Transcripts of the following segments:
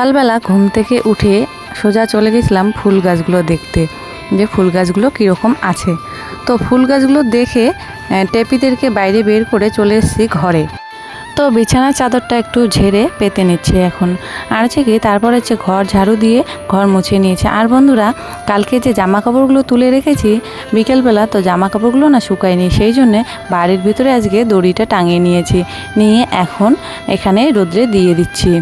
সকালবেলা ঘুম থেকে উঠে সোজা চলে গেছিলাম ফুল গাছগুলো দেখতে, যে ফুল গাছগুলো কীরকম আছে। তো ফুল গাছগুলো দেখে টেপিদেরকে বাইরে বের করে চলে এসেছি ঘরে। তো বিছানার চাদরটা একটু ঝেড়ে পেতে নিচ্ছে এখন। আর হচ্ছে কি, তারপর হচ্ছে ঘর ঝাড়ু দিয়ে ঘর মুছে নিয়েছে। আর বন্ধুরা, কালকে যে জামা কাপড়গুলো তুলে রেখেছি, বিকেলবেলা তো জামা কাপড়গুলো না শুকায়নি, সেই জন্যে বাড়ির ভিতরে আজকে দড়িটা টাঙিয়ে নিয়েছি। নিয়ে এখন এখানে রোদ্রে দিয়ে দিচ্ছি।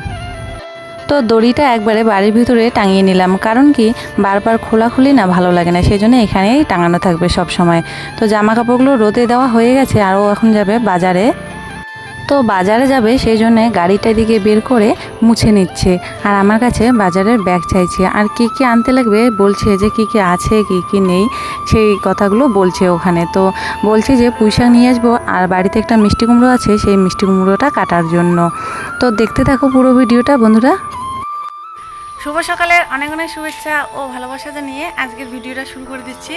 তো দড়িটা একবারে বাড়ির ভিতরে টাঙিয়ে নিলাম। কারণ কি? বারবার খোলাখুলি না ভালো লাগে না সেই জন্য এখানেই টাঙানো থাকবে সব সময় তো জামা কাপড়গুলো রোদে দেওয়া হয়ে গেছে, আরও এখন যাবে বাজারে। তো বাজারে যাবে সেই জন্যে গাড়িটা দিকে বের করে মুছে নিচ্ছে। আর আমার কাছে বাজারের ব্যাগ চাইছে। আর কি কি আনতে লাগবে বলছে যে কি কি আছে, কি কি নেই, সেই কথাগুলো বলছে ওখানে। তো বলছে যে পুঁইশাক নিয়ে আসব, আর বাড়িতে একটা মিষ্টি কুমড়ো আছে, সেই মিষ্টি কুমড়োটা কাটার জন্য। তো দেখতে থাকো পুরো ভিডিওটা, বন্ধুরা। শুভ সকালের অনেক অনেক শুভেচ্ছা ও ভালোবাসা জানিয়ে আজকের ভিডিওটা শুরু করে দিচ্ছি।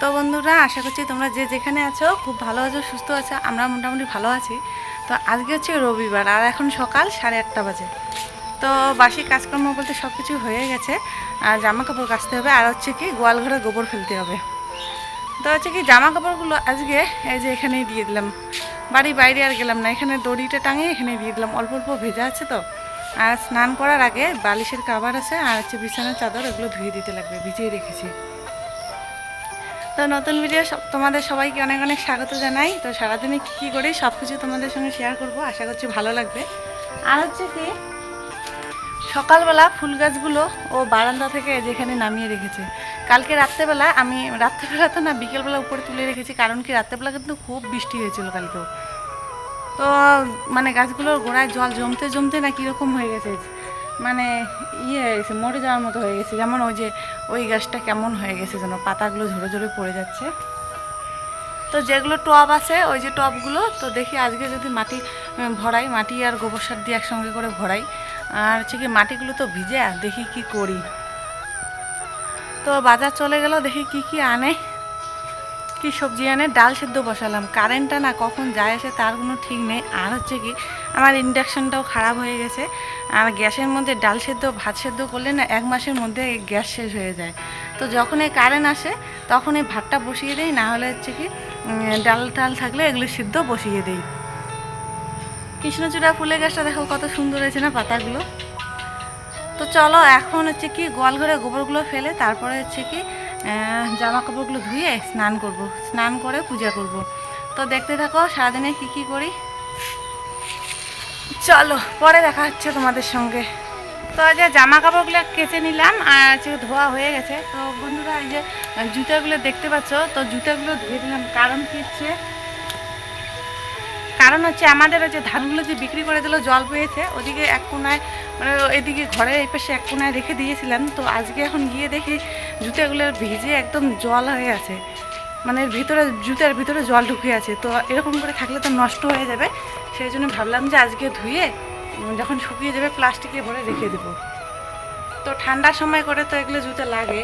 তো বন্ধুরা, আশা করছি তোমরা যে যেখানে আছো খুব ভালো আছো, সুস্থ আছো, আমরা মোটামুটি ভালো আছি। তো আজকে হচ্ছে রবিবার আর এখন সকাল সাড়ে আটটা বাজে। তো বাসি কাজকর্ম বলতে সব কিছু হয়ে গেছে, আর জামা কাপড় কাচতে হবে, আর হচ্ছে কি গোয়াল ঘরে গোবর ফেলতে হবে। তো হচ্ছে কি জামা কাপড়গুলো আজকে এই যে এখানেই দিয়ে দিলাম। বাড়ি বাইরে আর গেলাম না, এখানে দড়িটা টাঙিয়ে এখানে দিয়ে দিলাম। অল্প অল্প ভেজা আছে তো। আর স্নান করার আগে বালিশের কাবার আছে আর হচ্ছে বিছানার চাদর, এগুলো ধুয়ে দিতে লাগবে, ভিজিয়ে রেখেছি। তো নতুন ভিডিও সব তোমাদের সবাইকে অনেক অনেক স্বাগত জানাই। তো সারাদিনে কী কী করি সব কিছু তোমাদের সঙ্গে শেয়ার করব, আশা করছি ভালো লাগবে। আর হচ্ছে কি, সকালবেলা ফুল গাছগুলো ও বারান্দা থেকে যেখানে নামিয়ে রেখেছে। কালকে রাত্রেবেলা আমি রাত্রেবেলা তো না, বিকেলবেলা উপরে তুলে রেখেছি, কারণ কি রাত্রেবেলা কিন্তু খুব বৃষ্টি হয়েছিল কালকেও। তো মানে গাছগুলোর গোড়ায় জল জমতে জমতে না কীরকম হয়ে গেছে? মানে ইয়ে হয়ে গেছে, মরে যাওয়ার মতো হয়ে গেছে। যেমন ওই যে, ওই গাছটা কেমন হয়ে গেছে যেন, পাতাগুলো ঝরে ঝরে পড়ে যাচ্ছে। তো যেগুলো টব আছে, ওই যে টবগুলো, তো দেখি আজকে যদি মাটি ভরাই, মাটি আর গোবর সার দিয়ে একসঙ্গে করে ভরাই। আর হচ্ছে কি, মাটিগুলো তো ভিজে দেখি কি করি। তো বাজার চলে গেল, দেখি কি কি আনে। কি সবজি আনে ডাল সেদ্ধ বসালাম? কারেন্টটা না কখন যায় আসে তার কোনো ঠিক নেই। আর হচ্ছে কি, আমার ইন্ডাকশনটাও খারাপ হয়ে গেছে। আর গ্যাসের মধ্যে ডাল সেদ্ধ, ভাত সেদ্ধ করলে না এক মাসের মধ্যে গ্যাস শেষ হয়ে যায়। তো যখন এই কারেন্ট আসে, তখন এই ভাতটা বসিয়ে দেই। না হলে হচ্ছে কি ডাল টাল থাকলে এগুলো সিদ্ধ বসিয়ে দেই। কৃষ্ণচূড়া ফুলের গাছটা দেখো কত সুন্দর হয়েছে না পাতাগুলো? তো চলো এখন হচ্ছে কি গোয়াল ঘরে গোবরগুলো ফেলে তারপরে হচ্ছে কি জামা কাপড়গুলো ধুয়ে স্নান করব। স্নান করে পূজা করব। তো দেখতে থাকো, সারাদিনে কী কী করি? চলো, পরে দেখা হচ্ছে তোমাদের সঙ্গে। তো যে জামা কাপড়গুলো কেচে নিলাম, আর হচ্ছে ধোয়া হয়ে গেছে। তো বন্ধুরা, এই যে জুতাগুলো দেখতে পাচ্ছ, তো জুতাগুলো ধুয়ে দিলাম। কারণ কী হচ্ছে? কারণ হচ্ছে আমাদের যে ধানগুলো যে বিক্রি করে দিল, জল পেয়েছে, ওদিকে এক কোনায় মানে এদিকে ঘরে এই পাশে এক কোনায় রেখে দিয়েছিলাম, তো আজকে এখন গিয়ে দেখি জুতাগুলো ভিজে একদম জল হয়ে আছে। মানে ভিতরে, জুতার ভিতরে জল ঢুকে আছে, তো এরকম করে থাকলে তো নষ্ট হয়ে যাবে। সেই জন্য ভাবলাম যে আজকে ধুয়ে যখন শুকিয়ে যাবে প্লাস্টিকে ভরে রেখে দেবো। তো ঠান্ডার সময় করে তো এগুলো জুতো লাগে।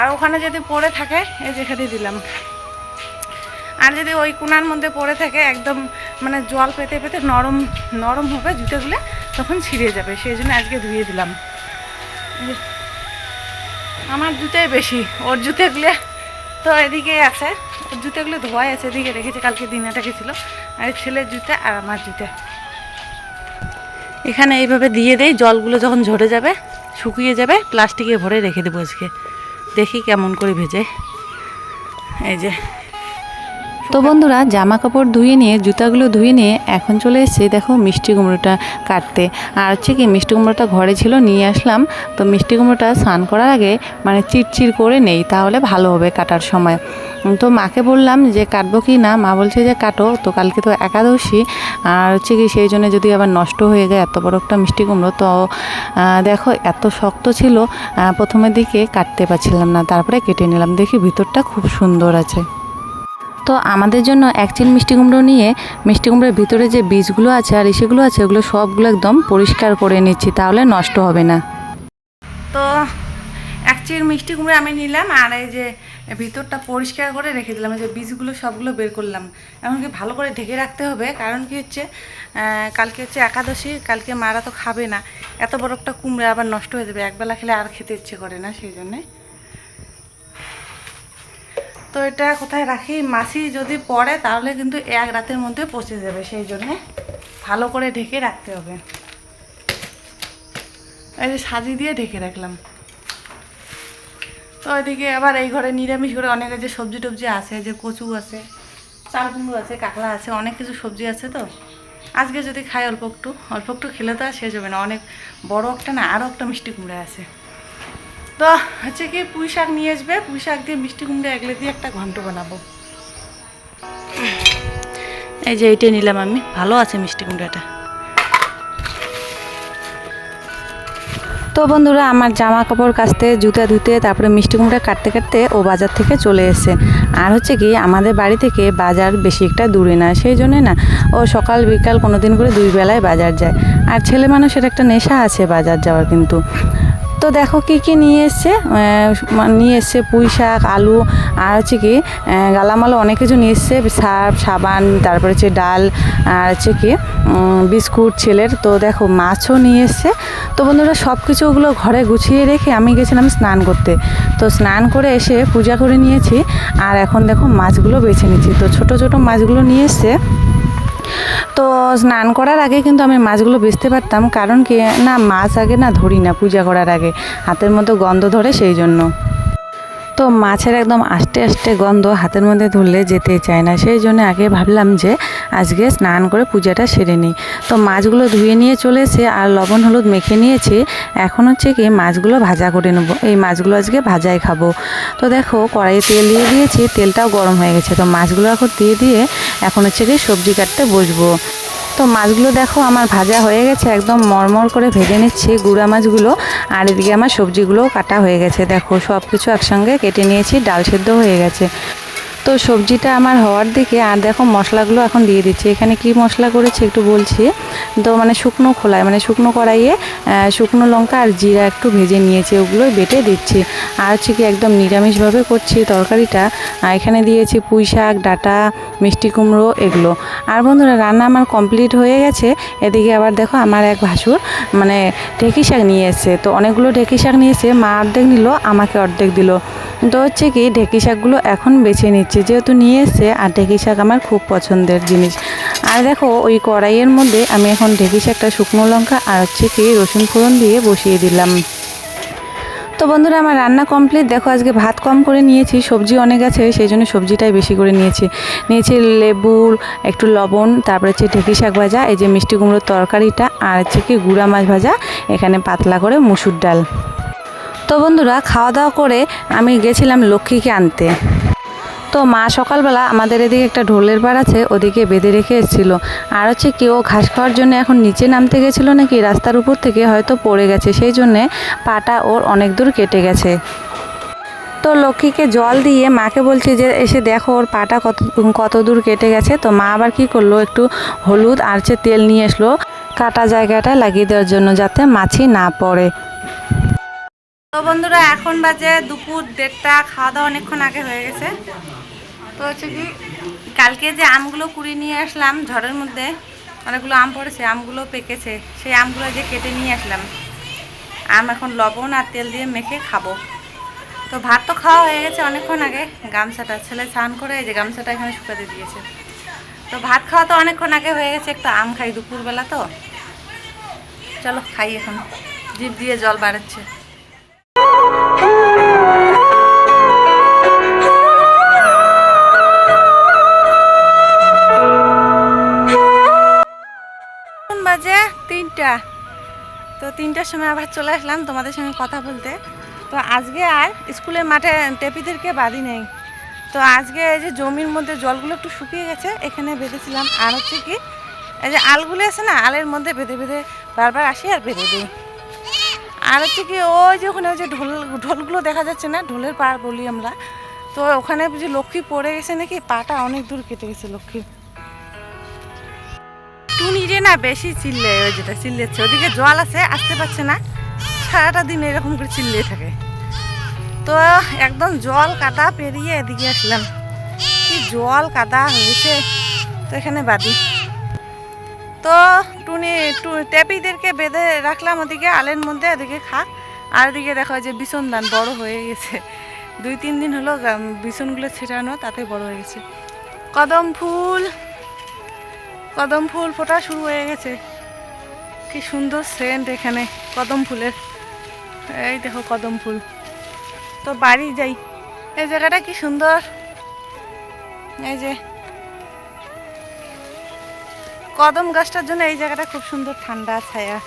আর ওখানে যদি পড়ে থাকে, এই যেখানে দিলাম। আর যদি ওই কোনার মধ্যে পড়ে থাকে, একদম মানে জল পেতে পেতে নরম নরম হবে জুতোগুলো। তখন ছিঁড়ে যাবে, সেই জন্য আজকে ধুয়ে দিলাম। আমার জুতোই বেশি, ওর জুতোগুলো তো এদিকেই আছে, ওর জুতোগুলো ধোয়াই আছে, এদিকে রেখেছে, কালকে দিনাটা গেছিল, আর ছেলের জুতা আর আমার জুতা। এখানে এইভাবে দিয়ে দেই, জলগুলো যখন ঝরে যাবে, শুকিয়ে যাবে, প্লাস্টিকে ভরে রেখে দেবো আজকে। দেখি কেমন করে ভেজে। এই যে তো বন্ধুরা, জামা কাপড় ধুয়ে নিয়ে, জুতাগুলো ধুয়ে নিয়ে এখন চলে এসেছি, দেখো মিষ্টি কুমড়োটা কাটতে। আর হচ্ছে কি, মিষ্টি কুমড়োটা ঘরে ছিল, নিয়ে আসলাম। তো মিষ্টি কুমড়োটা স্নান করার আগে মানে চিটচির করে নেই, তাহলে ভালো হবে কাটার সময়। তো মাকে বললাম যে, কাটবো কি না? মা বলছে যে, কাটো। তো কালকে তো একাদশী, আর হচ্ছে কি, সেই জন্য যদি আবার নষ্ট হয়ে যায়, এত বড় একটা মিষ্টি কুমড়ো, তো দেখো, এত শক্ত ছিল প্রথমের দিকে কাটতে পারছিলাম না, তারপরে কেটে নিলাম। দেখি ভিতরটা খুব সুন্দর আছে। তো আমাদের জন্য এক চিল মিষ্টি কুমড়ো নিয়ে মিষ্টি কুমড়োর ভিতরে যে বীজগুলো আছে আর ইসেগুলো আছে, ওগুলো সবগুলো একদম পরিষ্কার করে নিচ্ছি, তাহলে নষ্ট হবে না। তো এক চিল মিষ্টি কুমড়ো আমি নিলাম আর এই যে ভিতরটা পরিষ্কার করে রেখে দিলাম যে বীজগুলো সবগুলো বের করলাম। এমনকি ভালো করে ঢেকে রাখতে হবে, কারণ কি হচ্ছে কালকে হচ্ছে একাদশী, কালকে মারা তো খাবে না। এত বড় একটা কুমড়া আবার নষ্ট হয়ে যাবে, একবেলা খেলে আর খেতে ইচ্ছে করে না, সেই জন্যে। তো এটা কোথায় রাখি? মাছি যদি পড়ে, তাহলে কিন্তু এক রাতের মধ্যে পচে যাবে, সেই জন্যে ভালো করে ঢেকে রাখতে হবে। এই যে সাজি দিয়ে ঢেকে রাখলাম। তো ওইদিকে আবার এই ঘরে নিরামিষ করে অনেক যে সবজি টবজি আছে, যে কচু আছে চাল কুমড়ো আছে, কাঁকড়া আছে, অনেক কিছু সবজি আছে তো। আজকে যদি খাই অল্প একটু অল্প একটু খেলে তো আর শেষ হবে না। অনেক বড় একটা না আরও একটা মিষ্টি কুমড়া আছে। তো হচ্ছে কি পুঁই শাক নিয়ে আসবে, পুঁই শাক দিয়ে মিষ্টি কুমড়া এগলে দিয়ে একটা ঘন্ট বানাবো। এই যে এইটাই নিলাম আমি, ভালো আছে মিষ্টি কুমড়াটা। তো বন্ধুরা, আমার জামা কাপড় কাচতে, জুতা ধুতে, তারপরে মিষ্টি কুমড়া কাটতে কাটতে ও বাজার থেকে চলে এসেছে। আর হচ্ছে কি, আমাদের বাড়ি থেকে বাজার বেশি একটা দূরে না, সেই জন্যে না, ও সকাল বিকাল কোনো দিন করে দুই বেলায় বাজার যায়। আর ছেলে মানুষের একটা নেশা আছে বাজার যাওয়ার কিন্তু। তো দেখো কি কি নিয়ে এসছে? নিয়ে এসছে পুঁই শাক, আলু, আর হচ্ছে কি গালামালো অনেক কিছু নিয়ে এসছে। সার্ফ সাবান, তারপরে হচ্ছে ডাল, আর হচ্ছে কি বিস্কুট, ছেলের। তো দেখো, মাছও নিয়ে এসছে। তো বন্ধুরা সব কিছু ওগুলো ঘরে গুছিয়ে রেখে আমি গেছিলাম স্নান করতে। তো স্নান করে এসে পূজা করে নিয়েছি। আর এখন দেখো, মাছগুলো বেছে নিচ্ছি। তো ছোট ছোট মাছগুলো নিয়ে এসছে। তো স্নান করার আগে কিন্তু আমি মাছগুলো বেচতে পারতাম। কারণ কি, না, মাছ আগে না ধরি না পূজা করার আগে। হাতের মতো গন্ধ ধরে সেই জন্য। তো মাছের একদম আস্তে আস্তে গন্ধ হাতের মধ্যে ধরলে যেতে চায় না। সেই জন্য আগে ভাবলাম যে আজকে স্নান করে পূজাটা সেরে নিই। তো মাছগুলো ধুয়ে নিয়ে চলে এসে আর লবণ, হলুদ মেখে নিয়েছি। এখন হচ্ছে কি মাছগুলো ভাজা করে নেব। এই মাছগুলো আজকে ভাজাই খাব। তো দেখো কড়াইয়ে তেল দিয়ে দিয়েছি, তেলটাও গরম হয়ে গেছে। তো মাছগুলো এখন দিয়ে দিয়ে এখন হচ্ছে কি সবজি কাটতে বসবো। তো মাছগুলো দেখো আমার ভাজা হয়ে গেছে, একদম মরমর করে ভেজে নিচ্ছি গুঁড়া মাছগুলো। আর এদিকে আমার সবজিগুলোও কাটা হয়ে গেছে, দেখো সব কিছু একসঙ্গে কেটে নিয়েছি, ডাল সেদ্ধ হয়ে গেছে। তো সবজিটা আমার হওয়ার দিকে, আর দেখো মশলাগুলো এখন দিয়ে দিচ্ছি। এখানে কি মশলা করেছি একটু বলছি? তো মানে শুকনো খোলায় মানে শুকনো কড়াইয়ে শুকনো লঙ্কা আর জিরা একটু ভেজে নিয়েছি, ওগুলোই বেটে দিচ্ছি। আর হচ্ছে কি একদম নিরামিষভাবে করছি তরকারিটা। এখানে দিয়েছি পুঁই শাক, ডাটা, মিষ্টি কুমড়ো, এগুলো। আর বন্ধুরা, রান্না আমার কমপ্লিট হয়ে গেছে। এদিকে আবার দেখো আমার এক ভাসুর মানে ঢেঁকি শাক নিয়ে এসেছে। তো অনেকগুলো ঢেঁকি শাক নিয়েছে মা অর্ধেক নিল, আমাকে অর্ধেক দিল। তো হচ্ছে কি, ঢেঁকি শাকগুলো এখন বেছে নিচ্ছি। যেহেতু নিয়ে এসছে, আর ঢেঁকি শাক আমার খুব পছন্দের জিনিস। আর দেখো, ওই কড়াইয়ের মধ্যে আমি এখন ঢেঁকি শাকটা, শুকনো লঙ্কা আর হচ্ছে কি, রসুন ফোড়ন দিয়ে বসিয়ে দিলাম। তো বন্ধুরা, আমার রান্না কমপ্লিট দেখো, আজকে ভাত কম করে নিয়েছি, সবজি অনেক আছে, সেই জন্য সবজিটাই বেশি করে নিয়েছি। নিয়েছি লেবুর একটু লবণ, তারপরে হচ্ছে ঢেঁকি শাক ভাজা, এই যে মিষ্টি কুমড়োর তরকারিটা, আর হচ্ছে কি গুঁড়া মাছ ভাজা, এখানে পাতলা করে মুসুর ডাল। তো বন্ধুরা খাওয়া দাওয়া করে আমি গেছিলাম লক্ষ্মীকে আনতে। তো মা সকালবেলা আমাদের এদিকে একটা ঢোলের পাড় আছে, ওদিকে বেঁধে রেখে এসেছিল। আর হচ্ছে কেউ ঘাস খাওয়ার জন্য এখন নিচে নামতে গেছিল নাকি রাস্তার উপর থেকে হয়তো পড়ে গেছে, সেই জন্যে পাটা ওর অনেক দূর কেটে গেছে। তো লক্ষ্মীকে জল দিয়ে মাকে বলছি যে, এসে দেখো ওর পাটা কত কত দূর কেটে গেছে। তো মা আবার কি করল, একটু হলুদ আর তেল নিয়ে আসলো কাটা জায়গাটা লাগিয়ে দেওয়ার জন্য যাতে মাছি না পড়ে। তো বন্ধুরা, এখন বাজে দুপুর দেড়টা খাওয়া দাওয়া অনেকক্ষণ আগে হয়ে গেছে। তো হচ্ছে কি, কালকে যে আমগুলো কুড়িয়ে নিয়ে আসলাম ঝড়ের মধ্যে, অনেকগুলো আম পড়েছে, আমগুলো পেকেছে, সেই আমগুলো যে কেটে নিয়ে আসলাম। আম এখন লবণ আর তেল দিয়ে মেখে খাব। তো ভাত তো খাওয়া হয়ে গেছে অনেকক্ষণ আগে, গামছাটা, ছেলে স্নান করে এই যে গামছাটা এখানে শুকাতে দিয়েছে। তো ভাত খাওয়া তো অনেকক্ষণ আগে হয়ে গেছে, একটু আম খাই দুপুরবেলা তো। চলো, খাই এখন, জিভ দিয়ে জল বাড়াচ্ছে। বাজে তিনটা। তো তিনটার সময় আবার চলে আসলাম তোমাদের সঙ্গে কথা বলতে। তো আজকে আর স্কুলের মাঠে টেপিদেরকে বাদি নেই। তো আজকে এই যে জমির মধ্যে জলগুলো একটু শুকিয়ে গেছে, এখানে বেঁধেছিলাম। আর হচ্ছে কি, এই যে আলগুলো আছে না, আলের মধ্যে বেঁধে বেঁধে বারবার আসি আর বেঁধে দিই। আর হচ্ছে কি, ওই যে ওখানে ওই যে ঢোল, ঢোলগুলো দেখা যাচ্ছে না, ঢোলের পাড় বলি আমরা। তো ওখানে বুঝি লক্ষ্মী পড়ে গেছে নাকি, পাটা অনেক দূর কেটে গেছে লক্ষ্মীর। টুনি রে না বেশি চিল্লে, ওই যেটা চিল্লেছে। ওদিকে জল আছে, আসতে পারছে না। সারাটা দিন এরকম করে চিল্লিয়ে থাকে। তো একদম জল কাদা পেরিয়ে এদিকে আসলাম। কি জল কাদা হয়েছে। তো এখানে বাদি। তো টুনি, টু, ট্যাপিদেরকে বেঁধে রাখলাম ওদিকে, আলের মধ্যে, এদিকে খা। আর ওদিকে দেখো যে বিছন দান বড় হয়ে গেছে। দুই, তিন দিন হলো বিছনগুলো ছেটানো তাতে বড় হয়ে গেছে। কদম ফুল কদম ফুল ফোটা শুরু হয়ে গেছে। কি সুন্দর সেন্ট এখানে, কদম ফুলের। এই দেখো কদম ফুল। তো বাড়ি যাই। এই জায়গাটা কি সুন্দর। এই যে। কদম গাছটার জন্য এই জায়গাটা খুব সুন্দর ঠান্ডা ছায়া।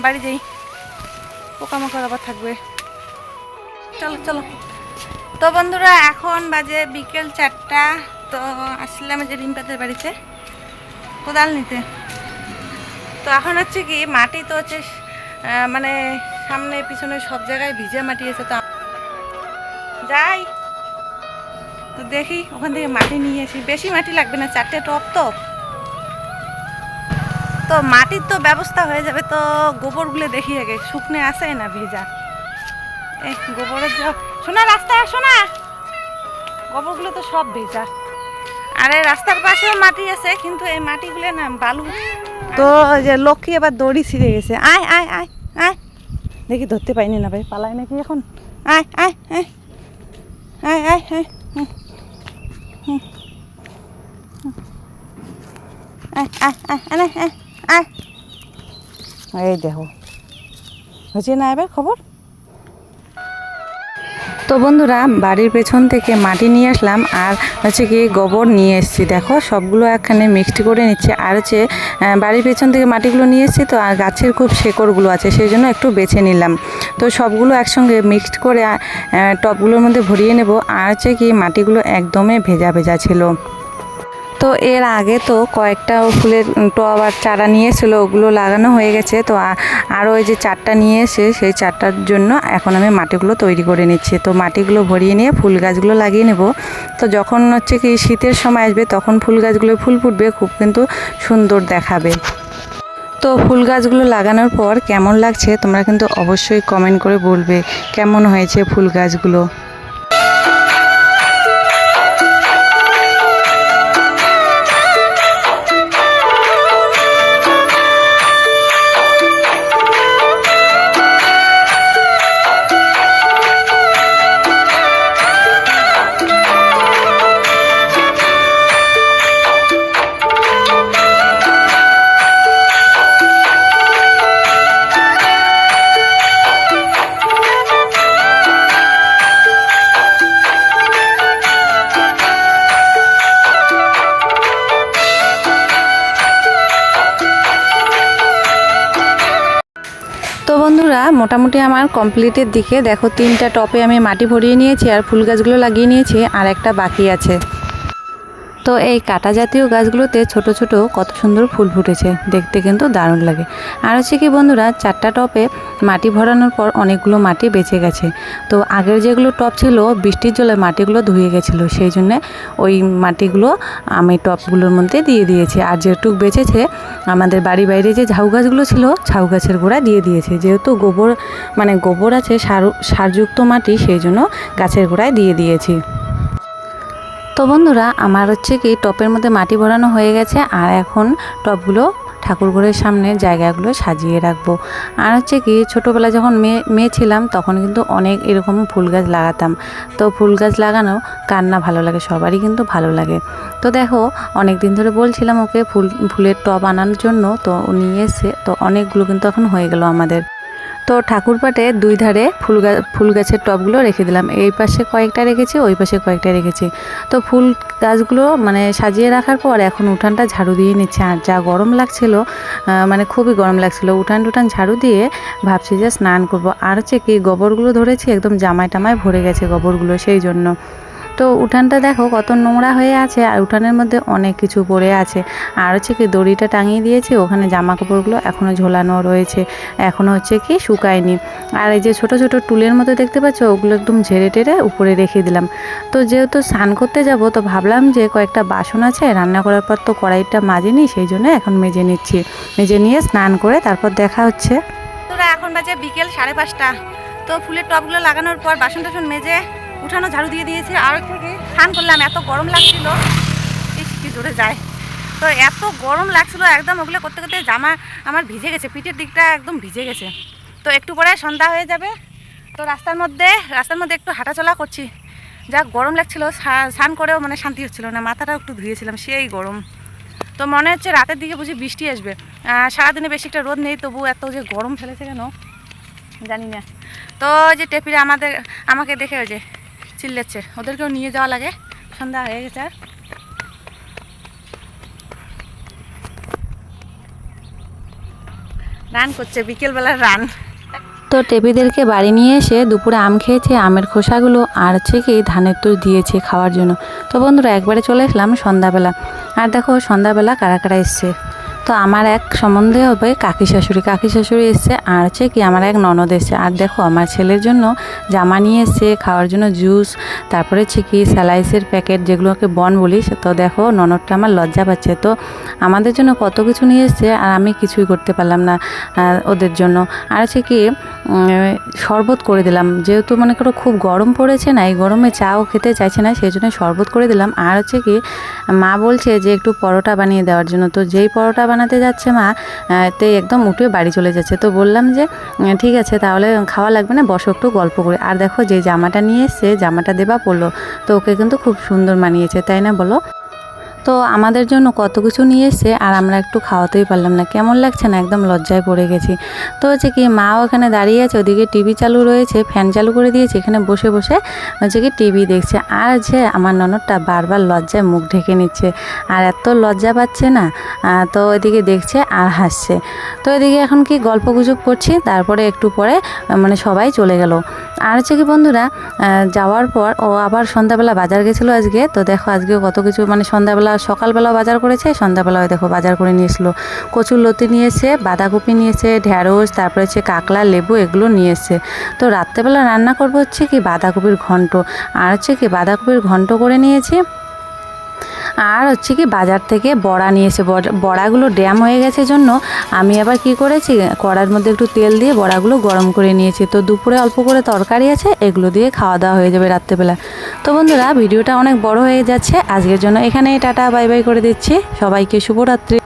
বাড়ি যাই। পোকামাকড় আবার থাকবে। চলো চলো। তো বন্ধুরা, এখন বাজে বিকেল চারটা। তো আসলাম যে রিম্পাদের বাড়িতে। কোদাল নিতে। তো এখন হচ্ছে কি, মাটি তো হচ্ছে মানে সামনে পিছনে সব জায়গায় ভিজে মাটি আছে, তো যাই। তো দেখি ওখান থেকে মাটি নিয়ে আসি। বেশি মাটি লাগবে না, চারটে টপ তো। তো মাটির তো ব্যবস্থা হয়ে যাবে, তো গোবরগুলো দেখি আগে। শুকনে আসে না ভিজা? এই গোবরের যা শোনা, রাস্তায় আসো না। গোবরগুলো তো সব ভেজা। আর রাস্তার পাশেও মাটি আছে কিন্তু এই মাটিগুলো না বালু তো যে লক্ষ্মী এবার দড়ি ছিঁড়ে গেছে আয় আয় আয় আয় দেখি ধরতে পাইনি না ভাই পালায় নাকি এখন। আয় আয় আয় আয় আয় আয় এই দেখো হয়েছে না এবার খবর তো বন্ধুরা, বাড়ির পেছন থেকে মাটি নিয়ে আসলাম আর হচ্ছে কি গোবর নিয়ে এসেছি। দেখো, সবগুলো এখানে মিক্সড করে নিচ্ছে। আর হচ্ছে বাড়ির পেছন থেকে মাটিগুলো নিয়ে এসেছি তো, আর গাছের খুব শেকড়গুলো আছে, সেই জন্য একটু বেছে নিলাম। তো সবগুলো একসঙ্গে মিক্সড করে টপগুলোর মধ্যে ভরিয়ে নেব। আর হচ্ছে কি, মাটিগুলো একদমই ভেজা ভেজা ছিল। তো এর আগে তো কয়েকটা ফুলের টব আর চারা নিয়েছিল, ওগুলো লাগানো হয়ে গেছে। তো আরও ওই যে চারটা নিয়ে এসে সেই চারটার জন্য এখন আমি মাটিগুলো তৈরি করে নিচ্ছি। তো মাটিগুলো ভরিয়ে নিয়ে ফুল গাছগুলো লাগিয়ে নেব। তো যখন হচ্ছে কি শীতের সময় আসবে, তখন ফুল গাছগুলো ফুল ফুটবে, খুব কিন্তু সুন্দর দেখাবে। তো ফুল গাছগুলো লাগানোর পর কেমন লাগছে তোমরা কিন্তু অবশ্যই কমেন্ট করে বলবে, কেমন হয়েছে ফুল গাছগুলো? মোটামুটি আমার কমপ্লিটের দিকে। দেখো, তিনটা টপে আমি মাটি ভরিয়ে নিয়েছি আর ফুল গাছগুলো লাগিয়ে নিয়েছি আর একটা বাকি আছে। তো এই কাটা জাতীয় গাছগুলোতে ছোট ছোট কত সুন্দর ফুল ফুটেছে, দেখতে কিন্তু দারুণ লাগে। আর হচ্ছে কি বন্ধুরা, চারটা টপে মাটি ভরানোর পর অনেকগুলো মাটি বেঁচে গেছে। তো আগের যেগুলো টপ ছিল, বৃষ্টির জলে মাটিগুলো ধুয়ে গেছিল, সেই জন্যে ওই মাটিগুলো আমি টপগুলোর মধ্যে দিয়ে দিয়েছি। আর যেটুক বেঁচেছে, আমাদের বাড়ি বাইরে যে ঝাউ গাছগুলো ছিল, ঝাউ গাছের গোড়া দিয়ে দিয়েছে। যেহেতু গোবর মানে গোবর আছে, সার, সারযুক্ত মাটি, সেই জন্য গাছের গোড়ায় দিয়ে দিয়েছি। তো বন্ধুরা, আমার হচ্ছে কি টপের মধ্যে মাটি ভরানো হয়ে গেছে, আর এখন টপগুলো ঠাকুর ঘরের সামনে জায়গাগুলো সাজিয়ে রাখব। আর হচ্ছে কি, ছোটোবেলায় যখন মেয়ে মেয়ে ছিলাম, তখন কিন্তু অনেক এরকম ফুল গাছ লাগাতাম। তো ফুল গাছ লাগানো কার না ভালো লাগে, সবারই কিন্তু ভালো লাগে। তো দেখো অনেক দিন ধরে বলছিলাম ওকে ফুল, ফুলের টব আনার জন্য, তো নিয়ে এসে, তো অনেকগুলো কিন্তু এখন হয়ে গেল আমাদের। তো ঠাকুর পাটে দুই ধারে ফুল ফুল গাছের টবগুলো রেখে দিলাম। এই পাশে কয়েকটা রেখেছি, ওই পাশে কয়েকটা রেখেছি। তো ফুল গাছগুলো মানে সাজিয়ে রাখার পর এখন উঠানটা ঝাড়ু দিয়ে নিচ্ছে। আর যা গরম লাগছিল মানে খুবই গরম লাগছিল, উঠান টুঠান ঝাড়ু দিয়ে ভাবছি যে স্নান করব। আর হচ্ছে কি, গোবরগুলো ধরেছি, একদম জামায় টামায় ভরে গেছে গোবরগুলো সেই জন্য। তো উঠানটা দেখো কত নোংরা হয়ে আছে, আর উঠানের মধ্যে অনেক কিছু পড়ে আছে। আর হচ্ছে কি, দড়িটা টাঙিয়ে দিয়েছি, ওখানে জামা কাপড়গুলো এখনও ঝোলানো রয়েছে। এখনও হচ্ছে কি শুকায়নি। আর এই যে ছোট ছোট টুলের মতো দেখতে পাচ্ছ, ওগুলো একদম ঝেড়ে টেরে উপরে রেখে দিলাম। তো যেহেতু স্নান করতে যাব, তো ভাবলাম যে কয়েকটা বাসন আছে, রান্না করার পর তো কড়াইটা মাজিনি, সেই জন্য এখন মেজে নিচ্ছি। মেজে নিয়ে স্নান করে তারপর দেখা হচ্ছে। তোরা এখন বাজে বিকেল সাড়ে পাঁচটা। তো ফুলের টবগুলো লাগানোর পর বাসন টাসন মেজে উঠানো ঝাড়ু দিয়ে দিয়েছি। আর থেকে স্নান করলাম, এত গরম লাগছিল। কি জোরে যায়। তো এত গরম লাগছিল, একদম ওগুলো করতে করতে জামা আমার ভিজে গেছে, পিঠের দিকটা একদম ভিজে গেছে। তো একটু পরে সন্ধ্যা হয়ে যাবে। তো রাস্তার মধ্যে রাস্তার মধ্যে একটু হাঁটাচলা করছি। যা গরম লাগছিল, স্না- স্নান করেও মানে শান্তি হচ্ছিল না মাথাটা একটু ধুয়েছিলাম, সেই গরম। তো মনে হচ্ছে রাতের দিকে বুঝি বৃষ্টি আসবে। সারাদিনে বেশি একটা রোদ নেই তবু এত যে গরম ফেলেছে কেন? জানি না। তো যে টেপিরা আমাদের, আমাকে দেখে ওই যে চিল্লাচ্ছে। ওদেরকেও নিয়ে যাওয়া লাগে। সন্ধ্যা হয়ে গেছে। আর রান করছে, বিকেলবেলার রান। তো টেপিদেরকে বাড়ি নিয়ে এসে দুপুরে আম খেয়েছে, আমের খোসাগুলো আর হচ্ছে কি ধানের তুষ দিয়েছে খাওয়ার জন্য। তো বন্ধুরা, একবারে চলে এসলাম সন্ধ্যাবেলা। আর দেখো সন্ধ্যাবেলা কারা কারা এসছে। তো আমার এক সম্বন্ধে হবে, কাকি শাশুড়ি। কাকি শাশুড়ি এসছে, আর হচ্ছে কি আমার এক ননদ এসছে। আর দেখো, আমার ছেলের জন্য জামা নিয়ে এসছে, খাওয়ার জন্য জুস, তারপরে হচ্ছে কি স্যালাইসের প্যাকেট যেগুলোকে বন বলি সে তো দেখো ননদটা আমার লজ্জা পাচ্ছে। তো আমাদের জন্য কত কিছু নিয়ে এসছে, আর আমি কিছুই করতে পারলাম না ওদের জন্য। আর হচ্ছে কি শরবত করে দিলাম। যেহেতু মনে করো খুব গরম পড়েছে না, এই গরমে চাও খেতে চাইছে না সেই জন্য শরবত করে দিলাম। আর হচ্ছে কি, মা বলছে যে একটু পরোটা বানিয়ে দেওয়ার জন্য। তো যেই পরোটা বানাতে যাচ্ছে মা তে একদম উঠে বাড়ি চলে যাচ্ছে। তো বললাম যে ঠিক আছে, তাহলে খাওয়া লাগবে না, বসো একটু গল্প করে। আর দেখো যে জামাটা নিয়ে এসছে, জামাটা দেবা পড়ল তো ওকে কিন্তু খুব সুন্দর মানিয়েছে, তাই না বলো? তো আমাদের জন্য কত কিছু নিয়ে এসছে আর আমরা একটু খাওয়াতেই পারলাম না। কেমন লাগছে না? একদম লজ্জায় পড়ে গেছি। তো হচ্ছে কি, মাও এখানে দাঁড়িয়ে আছে, ওদিকে টিভি চালু রয়েছে, ফ্যান চালু করে দিয়েছে, এখানে বসে বসে হচ্ছে কি টিভি দেখছে। আর যে আমার ননদটা বারবার লজ্জায় মুখ ঢেকে নিচ্ছে, আর এত লজ্জা পাচ্ছে না তো ওইদিকে দেখছে আর হাসছে। তো এদিকে এখন কি গল্প গুজব করছি, তারপরে একটু পরে মানে সবাই চলে গেল। আর হচ্ছে কি বন্ধুরা যাওয়ার পর ও আবার সন্ধ্যাবেলা বাজার গেছিল আজকে, তো দেখো আজকে কত কিছু মানে সন্ধ্যাবেলা সকালবেলা বাজার করেছে সন্ধ্যাবেলাও দেখো বাজার করে নিয়ে এসলো। কচুর লতি নিয়েছে বাঁধাকপি নিয়েছে ঢ্যাঁড়স তারপরে হচ্ছে কাকলা লেবু এগুলো নিয়েছে তো রাত্রেবেলা রান্না করব হচ্ছে কি বাঁধাকপির ঘন্ট। আর হচ্ছে কি বাঁধাকপির ঘন্ট করে নিয়েছি। আর হচ্ছে কি বাজার থেকে বড়া নিয়েছে বড়া- বড়াগুলো ড্যাম হয়ে গেছে জন্য আমি আবার কি করেছি? কড়ার মধ্যে একটু তেল দিয়ে বড়াগুলো গরম করে নিয়েছি। তো দুপুরে অল্প করে তরকারি আছে, এগুলো দিয়ে খাওয়া দাওয়া হয়ে যাবে রাত্রেবেলা। তো বন্ধুরা, ভিডিওটা অনেক বড় হয়ে যাচ্ছে। আজকের জন্য এখানে টাটা, বাই বাই করে দিচ্ছি। সবাইকে শুভরাত্রি।